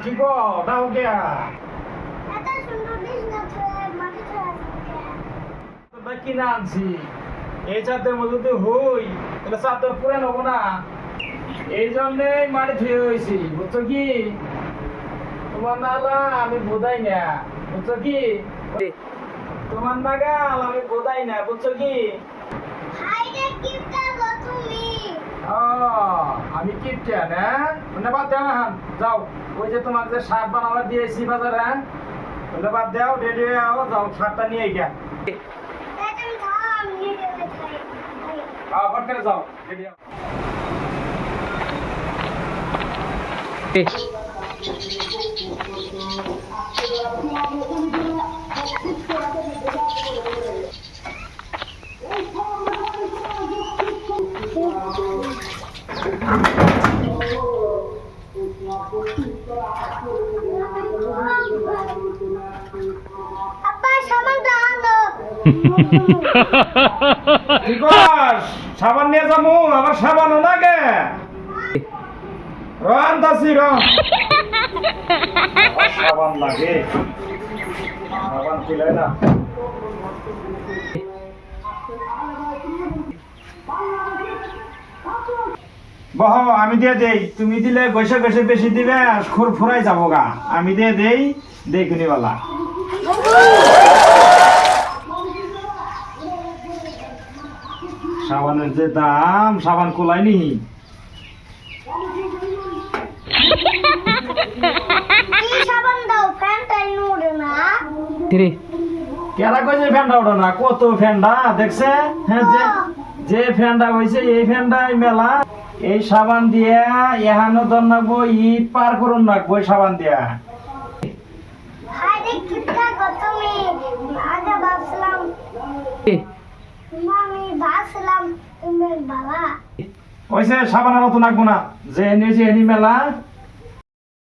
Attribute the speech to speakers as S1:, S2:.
S1: না ছড়ে মাটি ছড়ে
S2: তোমরা কিনে আনছি এই চাঁদের মধ্যে যদি হই তাহলে চাঁদ তো পুরে নেব না এই জন্যই মাটি ধুয়ে হয়েছি বুঝছ কি তোমার নালা আমি বোধাই না বুঝছ কি তোমার নাগাল আমি বোধাই না বুঝছ কি
S1: হাই রে কিপটা গো তুমি
S2: ও আমি কিপটা না মানে বাদ দেও না হান যাও। ওই যে তোমাকে যে শার্ট বানাবার দিয়েছি বাজারে হ্যাঁ? ওটা বাদ দাও রেডি হয়ে আও, যাও, শার্টটা নিয়ে গিয়া আও ফট করে যাও রেডি হও। সাবান নিয়ে যাব আবার সাবানও লাগে রান দাসি র। সাবান লাগে। সাবান ছিল না। বহ, আমি দিয়ে দেই। তুমি দিলে গৈসে গৈসে বেশি দিবে খুর ফুরাই যাব গা। আমি দিয়ে দেই দেখুনি সাবানের যে দাম সাবান কোলায়নি
S1: কি সাবান দাও প্যান্টটা নুড়ে না।
S2: কেরা? কইছে ফ্যানটা না? কত ফ্যানটা দেখছে? হ্যাঁ যে যে ফ্যানটা হয়েছে এই ফ্যানটাই মেলা। এই সাবান দিয়া এহানো ঈদ পার করুন রাখব এই সাবান দিয়া।
S1: আগে ভাবছিলাম আমি ভাবছিলাম তুমি বাবা
S2: ওইসে সাবান আর তো নাকবো না। যে এনেছে এনি মেলা।